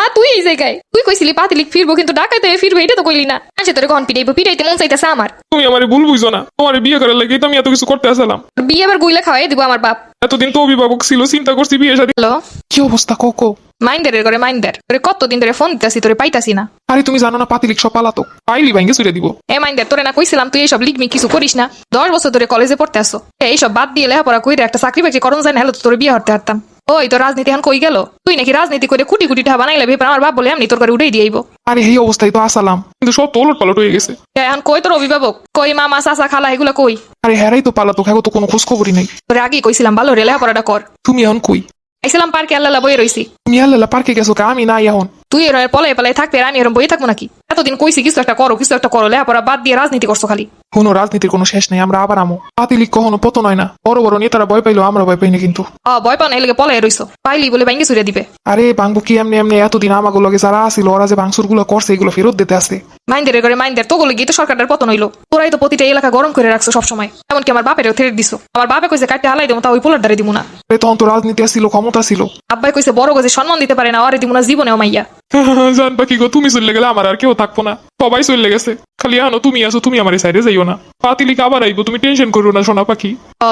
আ তুই এই জায়গায়। তুই কইছিলি পাতিলিক ফিরবো কিন্তু ডাকাতে ফিরবো এটা তো কইলি না। আসে তোরে কন পিটাইবো পিটাইতে মন চাইতেছে আমার। তুমি আমার ভুল বুঝো না। তোমার বিয়ে করার লাগে তো আমি এত কিছু করতে আসলাম। বিয়ে আবার গুইলা খাওয়াই দিব আমার বাপ। এতদিন তো অভিভাবক ছিল চিন্তা করছি বিয়ে শাদী হ্যালো? কি অবস্থা কোকো? মাইন্ডারের করে মাইন্ডার। তোরে কতদিন ধরে ফোন দিতেছি তোরে পাইতাছি না। আরে তুমি জানো না পাতিলিক সব পালাতো। পাইলি ভাঙ্গে ছুড়ে দিব। এ মাইন্ডার তোরে না কইছিলাম তুই এইসব লিখবি কিছু করিস না। দশ বছর ধরে কলেজে পড়তে আসো। এইসব বাদ দিয়ে লেখাপড়া কইরে একটা চাকরি বাকরি করন যায় না হলে তো তোর বিয়ে হতে হারতাম। ওই তো রাজনীতি এখন কই গেল? তুই নাকি রাজনীতি করে কুটি কুটি টাকা বানাইলে ভেবে আমার বাপ বলে এমনি তোর করে উঠেই দিয়েইব আরে এই অবস্থায় তো আসালাম। কিন্তু সব তো ওলট পালট হয়ে গেছে। এখন কই তোর অভিভাবক? কই মামা চাচা খালা এগুলো কই? আরে হেরাই তো পালা তো খাগো তো কোনো খোঁজ খবরই নাই। তোরে আগেই কইছিলাম ভালো রে লেখাপড়াটা কর। তুমি এখন কই? আইছিলাম পার্কে আল্লাহ বয়ে রইছি। তুমি আল্লাহ পার্কে গেছো কা? আমি নাই এখন। তুই এর পলাই পলাই থাকবে আর আমি এরম বই থাকব নাকি? এতদিন কইছি কিছু একটা করো কিছু একটা করো লেখাপড়া বাদ দিয়ে রাজনীতি করছ খালি। কোনো রাজনীতির কোনো শেষ নেই আমরা আবার আমো। পাতিলিক কখনো পতন হয় না। বড় বড় নেতারা ভয় পাইলো আমরা ভয় পাইনি কিন্তু। অ ভয় পাও না এলাকে পলাই রইছো। পাইলি বলে ব্যাঙ্গে ছুড়ে দিবে। আরে বাংবু কি এমনি এমনি এতদিন আমাগুলো লগে যারা আসিল ওরা যে ভাঙসুরগুলো করছে এগুলো ফেরত দিতে আসে মাইন্ডের করে মাইন্ডের তো গলে গিয়ে তো সরকারের পতন হইল। তোরাই তো প্রতিটা এলাকা গরম করে রাখছো সবসময়। এমনকি আমার বাপেরও থেরে দিছো। আমার বাপে কইছে কাটতে হালাই দেবো তা ওই পোলার দ্বারে দিব না। তখন তো রাজনীতি আসছিল ক্ষমতা ছিল। আব্বাই কইছে বড় গজে সম্মান দিতে পারে না আরে দিব না জীবনেও মাইয়া। জান পাখি গো তুমি চলে গেলে আমার আর কেউ থাকব না। সবাই চলে গেছে। খালি আনো তুমি আসো তুমি আমার সাইডে যাইও না। পাতিলিক আবার আইবো তুমি টেনশন করো না সোনা পাখি।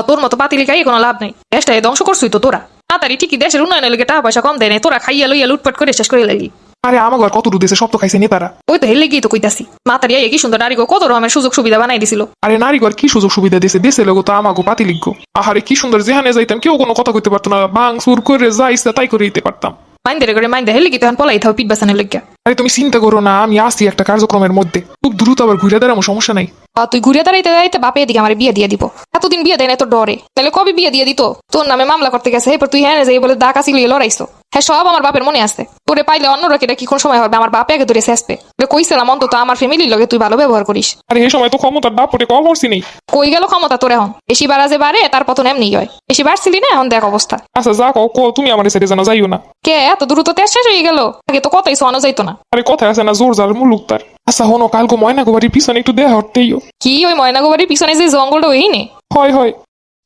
তোর মতো পাতিলিকাই কোনো লাভ নাই। দেশটা ধ্বংস করছুই তো তোরা। তাড়াতাড়ি ঠিকই দেশের উন্নয়নের লেগে টাকা পয়সা কম দেয় নাই তোরা খাইয়া লইয়া লুটপাট করে শেষ করে লাগি আরে আমার ঘর কত দিয়েছে সব তো খাইছে নেতারা ওই তো হেলে গিয়ে তো কইতাছি। মাতারি আইয়া কি সুন্দর নারী গো কত রকমের সুযোগ সুবিধা বানাই দিছিল। আরে নারীগর কি সুযোগ সুবিধা দিয়েছে দেশে লোক তো আমাকে পাতিলিক গো। আহারে কি সুন্দর যেখানে যাইতাম কেউ কোনো কথা কইতে পারতো না। ভাঙ সুর করে যা ইচ্ছা তাই করে দিতে পারতাম। মাইন্ডের করে মাইন্ডে হেলে কি তখন পলাই থাও পিট বাসানের লইগা আরে তুমি চিন্তা করো না আমি আসছি একটা কার্যক্রমের মধ্যে খুব দ্রুত আবার ঘুরে দাঁড়াবো সমস্যা নাই আ, তুই ঘুরে দাঁড়াইতে দাঁড়াইতে বাপে এদিকে আমার বিয়ে দিয়ে দিব এতদিন বিয়ে দেয় না তো ডরে তাহলে কবে বিয়ে দিয়ে দিত তোর নামে মামলা করতে গেছে এরপর তুই হ্যাঁ যে বলে দাগ সিলিয়ে লড়াইছো হ্যাঁ সব আমার বাপের মনে আছে তোরে পাইলে অন্যরা কেটা কি কোন সময় হবে? আমার বাপে আগে ধরে শেষবে। কইছিলাম অন্তত আমার ফ্যামিলির লগে তুই ভালো ব্যবহার করিস। আরে এই সময় তো ক্ষমতার দাপটে কম করছি নেই কই গেল ক্ষমতা তোর এখন? বেশি বাড়া যে বাড়ে তার পতন এমনি হয়। বেশি বাড়ছিলি না এখন দেখ অবস্থা। আচ্ছা যা কও কও, তুমি আমার সাইডে জানা যাইও না। কে? এত দ্রুত তেজ শেষ হয়ে গেল? আগে তো কথাই শোনো যাইতো না। আরে কথা আছে না জোর যার মুলুক তার। আচ্ছা হনো কালকে ময়না গোবারির পিছনে একটু দেয়া হতেইও কি ওই ময়নাগোবাড়ির পিছনে যে জঙ্গলটা ওই নে হয় হয়।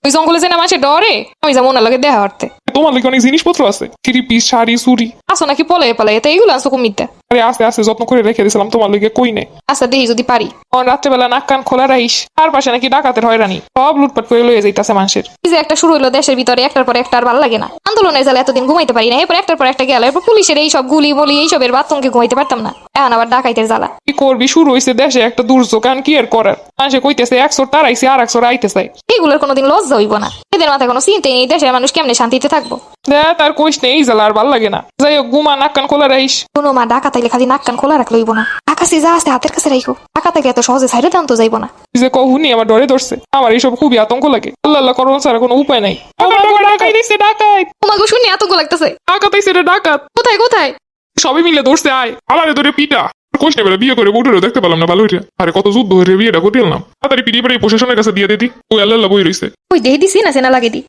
ওই জঙ্গলে যে না মাসে ডরে আমি যেমন ওনার লগে দেখা হরতে তোমার লাগে অনেক জিনিসপত্র আছে। থ্রি পিস শাড়ি, চুড়ি। আসো নাকি পলাই পালাই এটা এইগুলো আসো কুমিরটা আরে আস্তে আস্তে যত্ন করে রেখে দিয়েছিলাম তোমার লাগে কই নেই আচ্ছা দেখি যদি পারি। অন রাত্রেবেলা নাক কান খোলা রাইস আর পাশে নাকি ডাকাতের হয়রানি। সব লুটপাট করে লয়ে যাইতাছে মানুষের। এই যে একটা শুরু হলো দেশের ভিতরে একটার পর একটা আর ভালো লাগে না। আন্দোলনের জালে এতদিন ঘুমাইতে পারি না এরপর একটার পর একটা গেল এরপর পুলিশের এই সব গুলি মুলি এইসবের বাথরুমকে ঘুমাইতে পারতাম না। এখন আবার ডাকাইতের জ্বালা। কি করবি? শুরু হয়েছে দেশে একটা দুর্যোগ কারণ কি আর করার? মানুষে কইতেছে একশো তারাইছে আর একশো আইতেছে। এগুলোর কোনোদিন লজ্জা হইব না। এদের মাথায় কোনো চিন্তাই নেই দেশের মানুষ কেমনে শান্তিতে থাকব? দেখ তার কইস নেই এই জ্বালা আর ভালো লাগে না। যাই হোক ঘুমা নাক কান খোলা রাইস কোনো মা ডাকা তাইলে খালি নাক কান খোলা রাখলে হইব না। আকাশে যা আছে হাতের কাছে রাখো টাকা থেকে এত সহজে সাইডে দাম যাইব না। যে কহুনি আমার ডরে ধরছে। আমার এইসব খুবই আতঙ্ক লাগে। আল্লাহ আল্লাহ করোনা ছাড়া কোনো উপায় নাই। ডাকাই তোমাকে শুনি আতঙ্ক লাগতেছে। ডাকাত আইছে রে ডাকাত। কোথায় কোথায়? সবাই মিলে ধরছে আয়। আমারে ধরে পিটা। নেবে বিয়ে করে বুটুরে দেখতে পেলাম না ভালো হইছে। আরে কত যুদ্ধ হয়ে বিয়েটা করতে এলাম তাড়াতাড়ি পিড়ি পাড়ি প্রশাসনের কাছে দিয়ে দিতি ওই আল্লাহ বই রইছে। ওই দেহ দিছি না সেনা লাগে দি।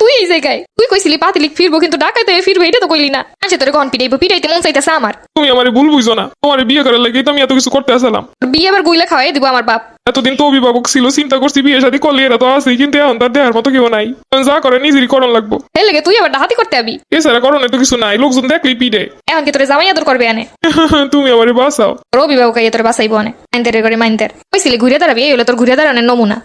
তুই এই জায়গায়। তুই কইছিলি পাতিলিক ফিরবো কিন্তু ডাকাতে ফিরবো এটা তো কইলি না। আসে তোরে কন পিটাইবো পিটাইতে মন চাইতেছে আমার। তুমি আমার ভুল বুঝো না। তোমার বিয়ে করার লাগে তো আমি এত কিছু করতে আসলাম। বিয়ে আবার গুইলা খাওয়াই দিব আমার বাপ। এতদিন তো অভিভাবক ছিল চিন্তা করছি বিয়ে শাদী করলে এরা তো আছেই কিন্তু এখন তার দেহার মতো কেউ নাই। যা করে নিজেরই করণ লাগবো। এর লাগে তুই আবার ডাহাতি করতে আবি। এছাড়া করণে তো কিছু নাই লোকজন দেখলি পিটে। এখন কি তোরে জামাই আদর করবে আনে? তুমি আমারে বাঁচাও। রবি বাবু কাইয়ে তোরে বাসাইবো আনে। মাইন্দের করে মাইন্দের কইছিলি ঘুরে দাঁড়াবি এই হলো তোর ঘুরে দাঁড়ানোর নমুনা।